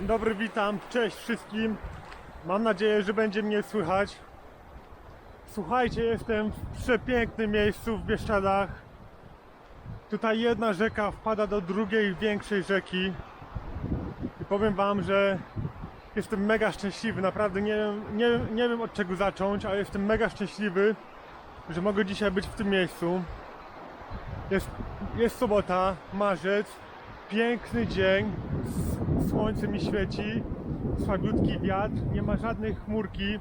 Dzień dobry, witam, cześć wszystkim. Mam nadzieję, że będzie mnie słychać. Słuchajcie, jestem w przepięknym miejscu w Bieszczadach. Tutaj jedna rzeka wpada do drugiej większej rzeki. I powiem wam, że jestem mega szczęśliwy. Naprawdę nie nie, nie wiem od czego zacząć, ale jestem mega szczęśliwy, że mogę dzisiaj być w tym miejscu. Jest, jest sobota, marzec, piękny dzień, słońce mi świeci, słabiutki wiatr, nie ma żadnej chmurki,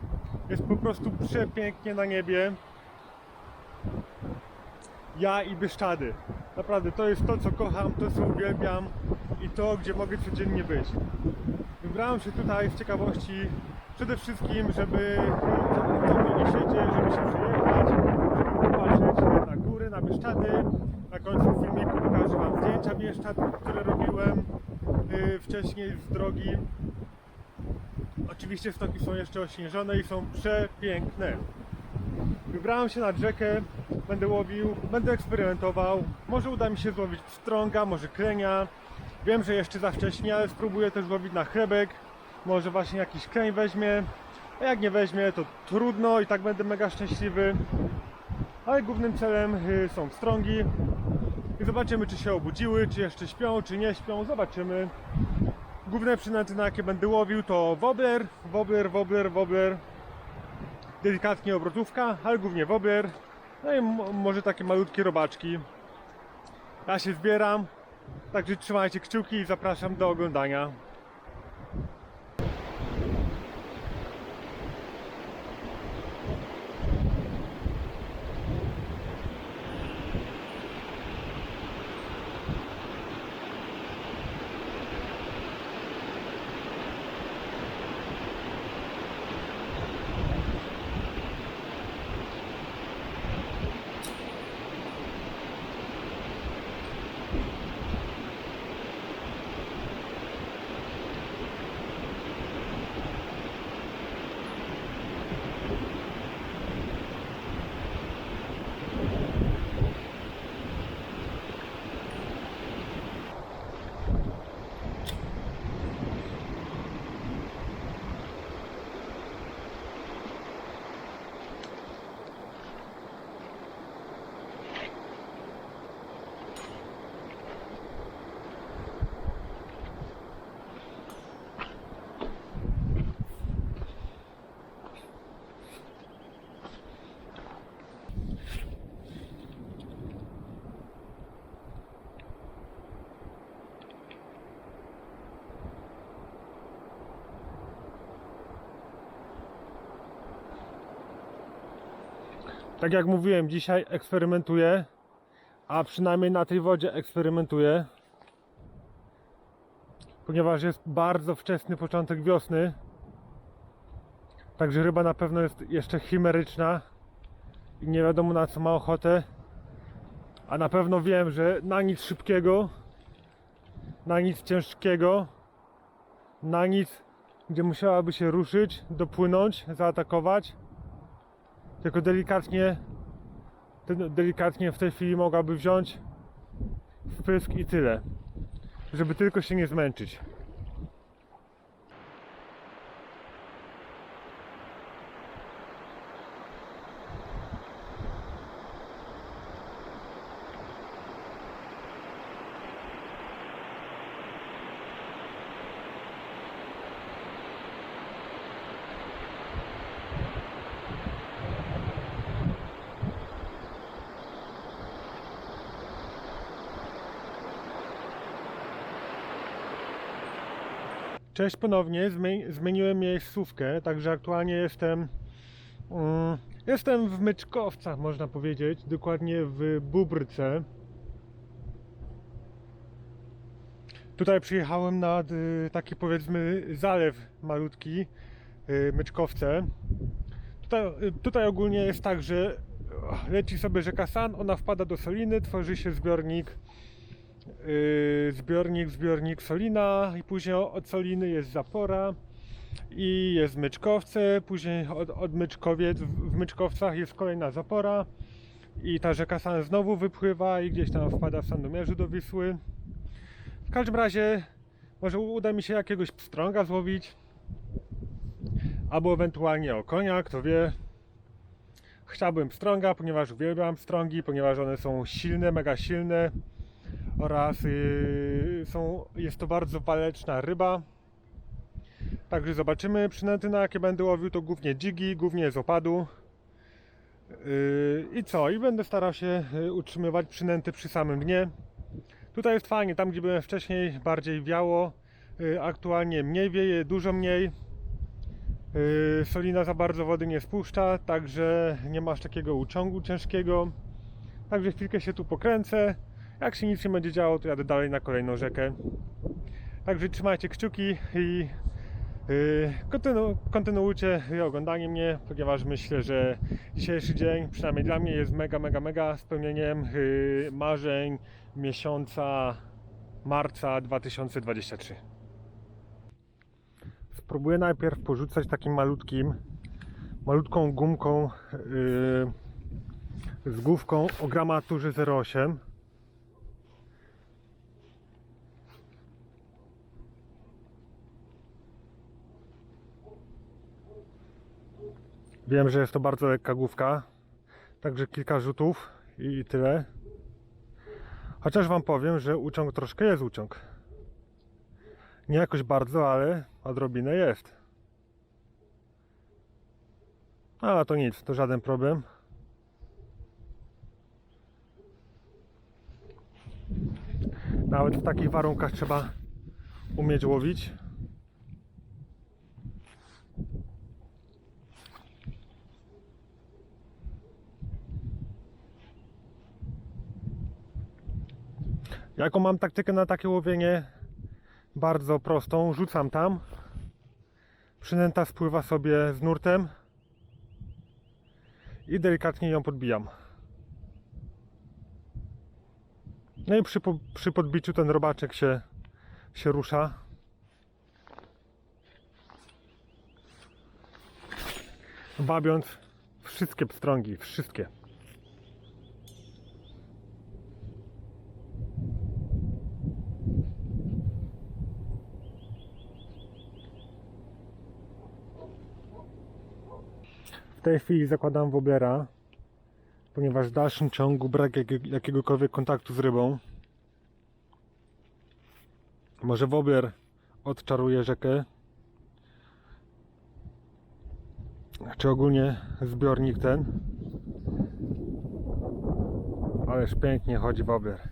jest po prostu przepięknie na niebie. Ja i Bieszczady. Naprawdę, to jest to, co kocham, to, co uwielbiam i to, gdzie mogę codziennie być. Wybrałem się tutaj z ciekawości przede wszystkim, żeby nie siedzieć, żeby się przejechać, żeby popatrzeć na góry, na Bieszczady. Na końcu filmiku pokażę Wam zdjęcia Bieszczad, które robiłem wcześniej z drogi. Oczywiście stoki są jeszcze ośnieżone i są przepiękne. Wybrałem się nad rzekę, będę łowił, będę eksperymentował. Może uda mi się złowić pstrąga, może krenia. Wiem, że jeszcze za wcześnie, ale spróbuję też łowić na chlebek. Może właśnie jakiś kreń weźmie. A jak nie weźmie, to trudno i tak będę mega szczęśliwy. Ale głównym celem y, są pstrągi. I zobaczymy, czy się obudziły, czy jeszcze śpią, czy nie śpią. Zobaczymy. Główne przynęty, na jakie będę łowił, to wobler, wobler, wobler, wobler delikatnie obrotówka, ale głównie wobler. No i może takie malutkie robaczki. Ja się zbieram, także trzymajcie kciuki i zapraszam do oglądania. Tak jak mówiłem, dzisiaj eksperymentuję, a przynajmniej na tej wodzie eksperymentuję. Ponieważ jest bardzo wczesny początek wiosny. Także ryba na pewno jest jeszcze chimeryczna i nie wiadomo na co ma ochotę. A na pewno wiem, że na nic szybkiego, na nic ciężkiego, na nic, gdzie musiałaby się ruszyć, dopłynąć, zaatakować tylko delikatnie delikatnie w tej chwili mogłaby wziąć wprysk i tyle. Żeby tylko się nie zmęczyć Cześć ponownie, Zmie- zmieniłem miejscówkę, także aktualnie jestem mm, jestem w Myczkowcach można powiedzieć, dokładnie w Bubrce. Tutaj przyjechałem nad y, taki powiedzmy zalew malutki, y, Myczkowce. Tutaj, y, tutaj ogólnie jest tak, że leci sobie rzeka San, ona wpada do Soliny, tworzy się zbiornik zbiornik, zbiornik Solina i później od Soliny jest Zapora i jest Myczkowce, później od, od Myczkowiec, w w Myczkowcach jest kolejna Zapora i ta rzeka San znowu wypływa i gdzieś tam wpada w Sandomierzu do Wisły. W każdym razie Może uda mi się jakiegoś pstrąga złowić. Albo ewentualnie o konia, kto wie. Chciałbym pstrąga, ponieważ uwielbiam pstrągi, ponieważ one są silne, mega silne oraz yy, są, jest to bardzo waleczna ryba. Także zobaczymy. Przynęty na jakie będę łowił to głównie dzigi, głównie z opadu. Yy, I co? I będę starał się yy, utrzymywać przynęty przy samym dnie. Tutaj jest fajnie, tam gdzie byłem wcześniej bardziej wiało, yy, aktualnie mniej wieje, dużo mniej. Yy, Solina za bardzo wody nie spuszcza, także nie masz takiego uciągu ciężkiego. Także chwilkę się tu pokręcę. Jak się nic nie będzie działo, to jadę dalej na kolejną rzekę. Także trzymajcie kciuki i kontynu, kontynuujcie oglądanie mnie, ponieważ myślę, że dzisiejszy dzień, przynajmniej dla mnie, jest mega, mega, mega spełnieniem yy, marzeń miesiąca marca 2023. Spróbuję najpierw porzucać takim malutkim, malutką gumką yy, z główką o gramaturze 08. Wiem, że jest to bardzo lekka główka, także kilka rzutów i tyle. Chociaż Wam powiem, że uciąg troszkę jest uciąg. Nie jakoś bardzo, ale odrobinę jest. A to nic, to żaden problem. Nawet w takich warunkach trzeba umieć łowić. Jaką mam taktykę na takie łowienie? Bardzo prostą. Rzucam tam. Przynęta spływa sobie z nurtem. I delikatnie ją podbijam. No i przy, przy podbiciu ten robaczek się, się rusza. Wabiąc wszystkie pstrągi, wszystkie. W tej chwili zakładam woblera, ponieważ w dalszym ciągu brak jakie- jakiegokolwiek kontaktu z rybą. Może wobler odczaruje rzekę, czy ogólnie zbiornik ten. Ależ pięknie chodzi wobler.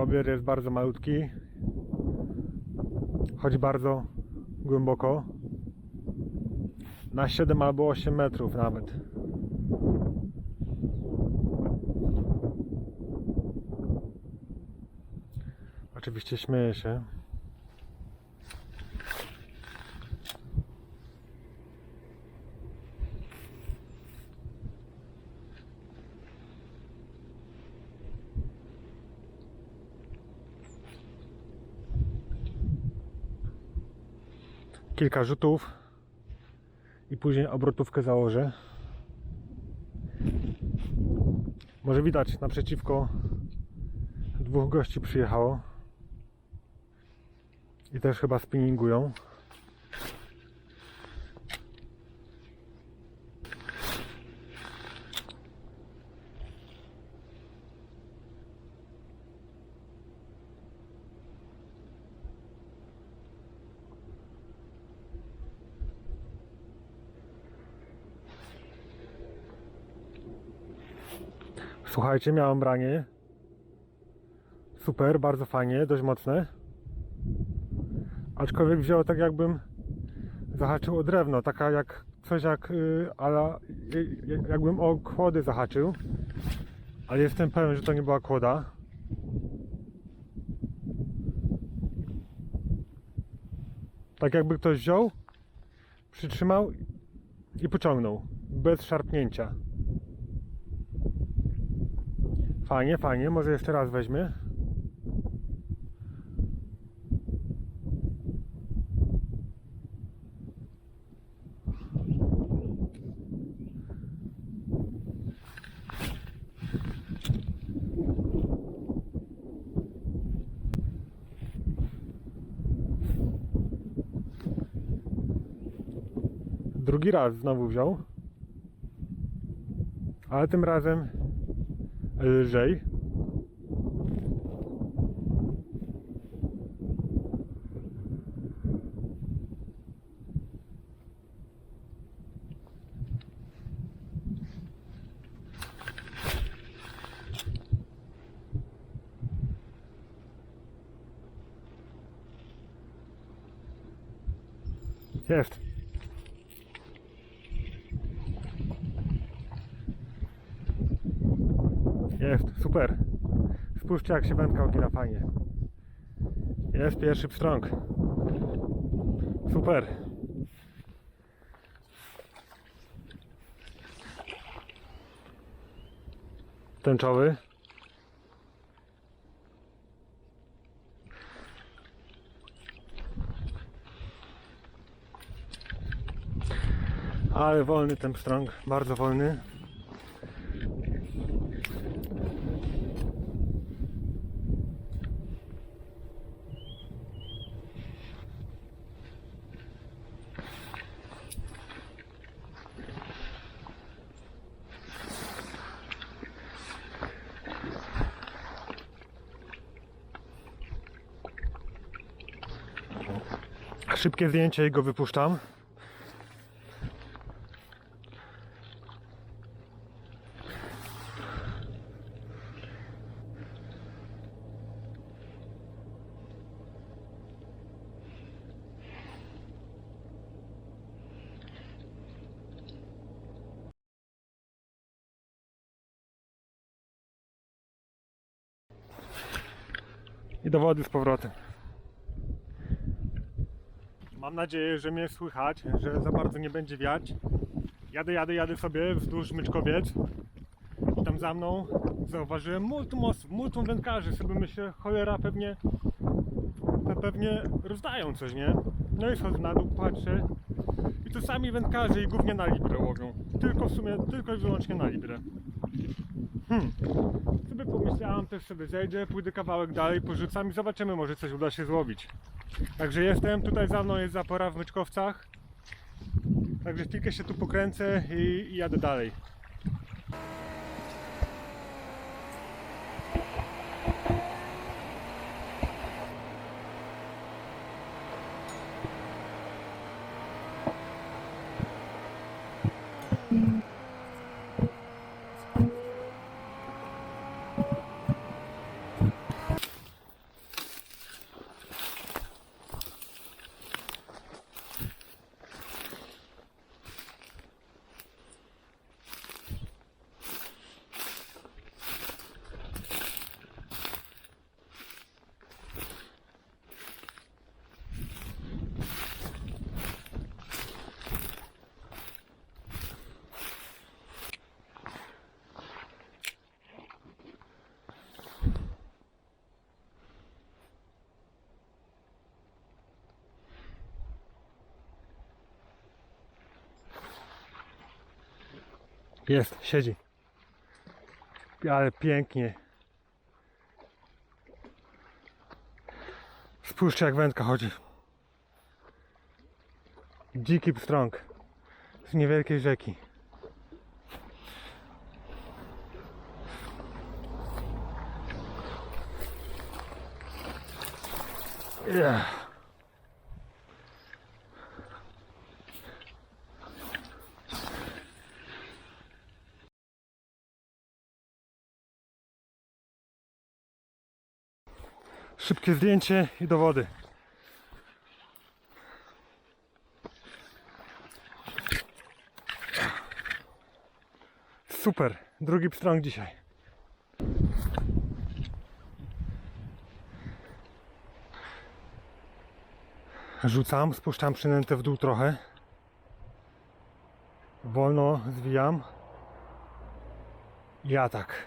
Wobler jest bardzo malutki. Chodzi bardzo głęboko. Na 7 albo 8 metrów nawet. Oczywiście śmieję się. Kilka rzutów i później obrotówkę założę. Może widać naprzeciwko dwóch gości przyjechało i też chyba spinningują. Słuchajcie, miałem branie. Super, bardzo fajnie, dość mocne. Aczkolwiek wzięło tak jakbym zahaczył o drewno, taka jak coś jak yy, ala, y, y, jakbym o kłody zahaczył. Ale jestem pewien, że to nie była kłoda. Tak jakby ktoś wziął, przytrzymał i pociągnął. Bez szarpnięcia. Fajnie, fajnie. Może jeszcze raz weźmie. drugi raz znowu wziął, ale tym razem lżej. Jest. Jest, super. Spójrzcie jak się wędka ogina fajnie. Jest pierwszy pstrąg. Super. Tęczowy. Ale wolny ten pstrąg, bardzo wolny. Szybkie zdjęcie i go wypuszczam. I do wody z powrotem. Mam nadzieję, że mnie słychać, że za bardzo nie będzie wiać. Jadę, jadę, jadę sobie wzdłuż Myczkowiec. Tam za mną zauważyłem multum osób, multum wędkarzy. Sobie myślę, cholera, pewnie pe- pewnie rozdają coś, nie? No i schodzę na dół, patrzę. I to sami wędkarze i głównie na librę łowią. Tylko w sumie, tylko i wyłącznie na librę. Hmm. Sobie pomyślałam, też sobie zejdę, pójdę kawałek dalej, porzucam i zobaczymy, może coś uda się złowić. Także jestem, tutaj za mną jest zapora w Myczkowcach. Także chwilkę się tu pokręcę i, i jadę dalej. Jest, siedzi. Ale pięknie. Spójrzcie jak wędka chodzi. Dziki pstrąg. Z niewielkiej rzeki. Yeah. Szybkie zdjęcie i do wody. Super, drugi pstrąg dzisiaj. Rzucam, spuszczam przynętę w dół trochę. Wolno zwijam. I atak.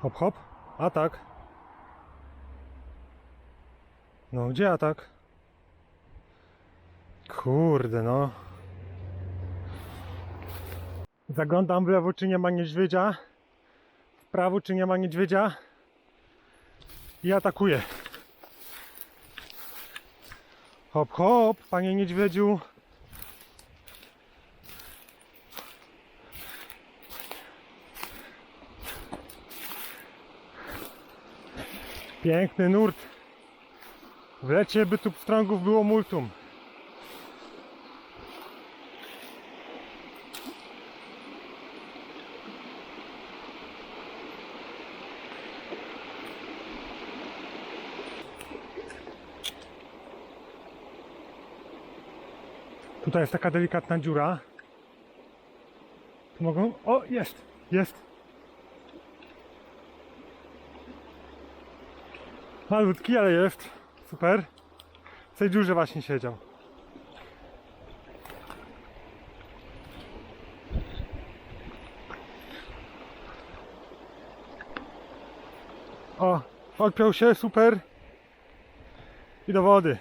Hop, hop. Atak. No, gdzie atak? Kurde, no. Zaglądam w lewo, czy nie ma niedźwiedzia. W prawo, czy nie ma niedźwiedzia. I atakuję. Hop, hop, panie niedźwiedziu. Piękny nurt. W lecie by tu pstrągów było multum. Tutaj jest taka delikatna dziura. Tu mogą. O, jest! Jest! Malutki, ale jest. Super. W tej dziurze właśnie siedział. O, odpiął się, super. I do wody.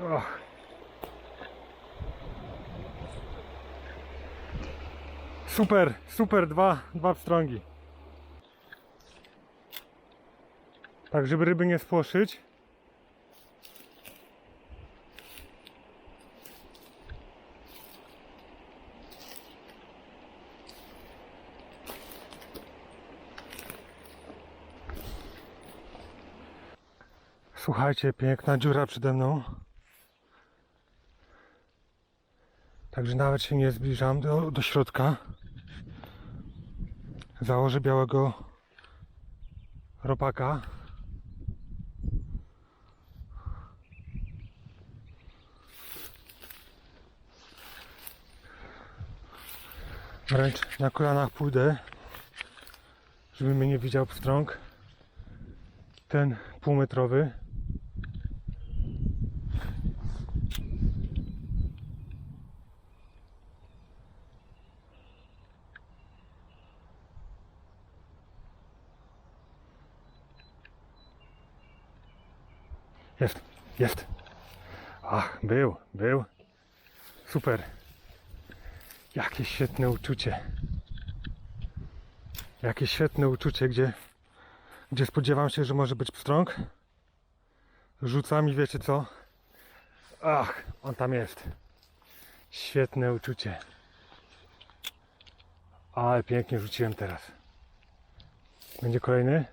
Och. Super, super, dwa, dwa pstrągi. Tak, żeby ryby nie spłoszyć. Słuchajcie, piękna dziura przede mną. Także nawet się nie zbliżam do, do środka. Założę białego robaka. Wręcz na kolanach pójdę, żeby mnie nie widział pstrąg. Ten półmetrowy. Jest, jest. Ach, był, był. Super. Jakie świetne uczucie. Jakie świetne uczucie, gdzie, gdzie spodziewam się, że może być pstrąg. Rzucam i wiecie co? Ach, on tam jest. Świetne uczucie. Ale pięknie rzuciłem teraz. Będzie kolejny?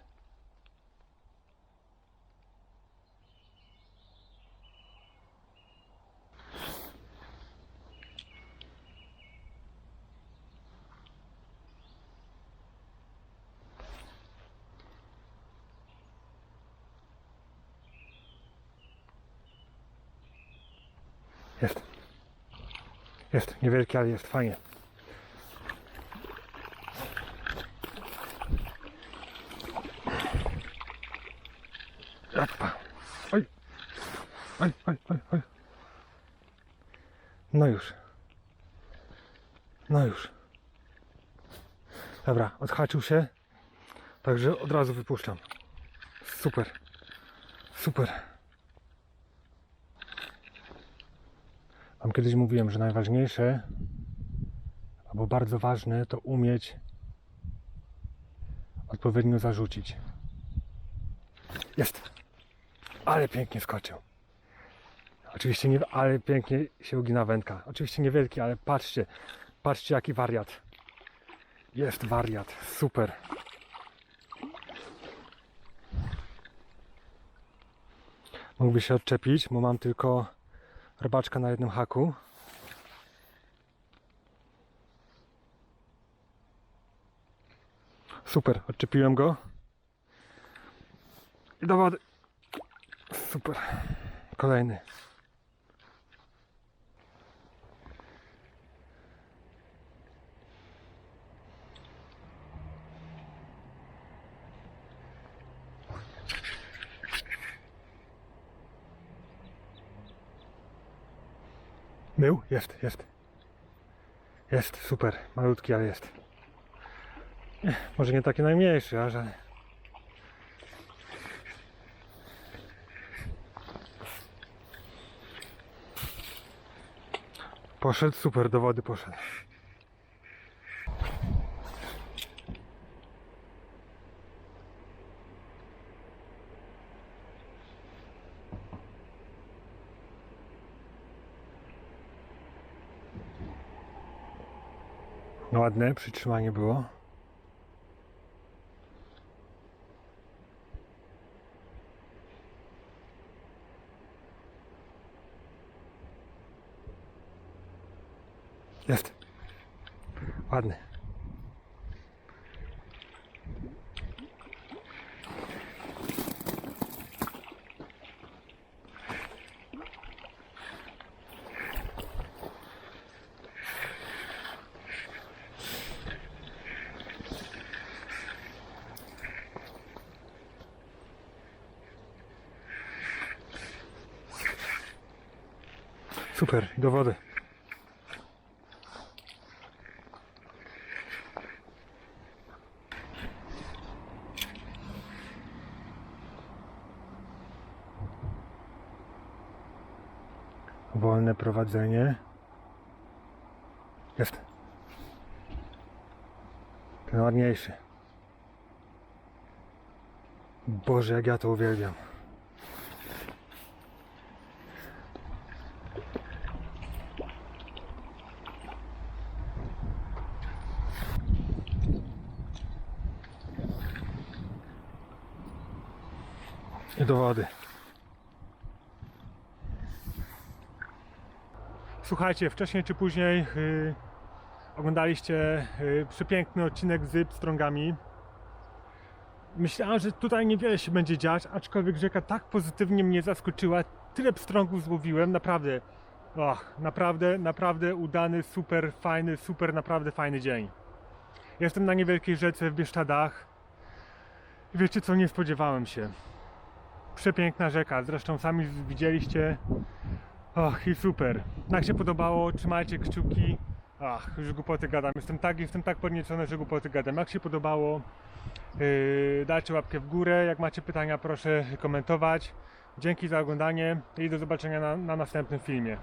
Jest. Jest, niewielki, ale jest fajnie. Japa. Oj. Oj, oj, oj, oj. No już. No już. Dobra, odhaczył się. Także od razu wypuszczam. Super. Super. Kiedyś mówiłem, że najważniejsze albo bardzo ważne to umieć odpowiednio zarzucić. Jest! Ale pięknie skoczył. Oczywiście nie, ale pięknie się ugina wędka. Oczywiście niewielki, ale patrzcie, patrzcie jaki wariat. Jest wariat, super. Mógłby się odczepić, bo mam tylko robaczka na jednym haku. Super, odczepiłem go. I do wody. Super. Kolejny. Był? Jest, jest. Jest, super. Malutki, ale jest. Może nie taki najmniejszy, ale... Poszedł, super, do wody poszedł. ładne przytrzymanie było. Jest. Ładny. Super, do wody. Wolne prowadzenie. Jest. Ten ładniejszy. Boże, jak ja to uwielbiam. Do wody. Słuchajcie, wcześniej czy później y, oglądaliście y, przepiękny odcinek z pstrągami. Myślałem, że tutaj niewiele się będzie dziać, aczkolwiek rzeka tak pozytywnie mnie zaskoczyła. Tyle pstrągów złowiłem, naprawdę. Och, naprawdę, naprawdę udany, super fajny, super naprawdę fajny dzień. Jestem na niewielkiej rzece w Bieszczadach. Wiecie co, nie spodziewałem się. Przepiękna rzeka, zresztą sami widzieliście. Och, i super. Jak się podobało, trzymajcie kciuki. Ach, już głupoty gadam. Jestem tak, jestem tak podniecony, że głupoty gadam. Jak się podobało, yy, dajcie łapkę w górę. Jak macie pytania, proszę komentować. Dzięki za oglądanie i do zobaczenia na, na następnym filmie.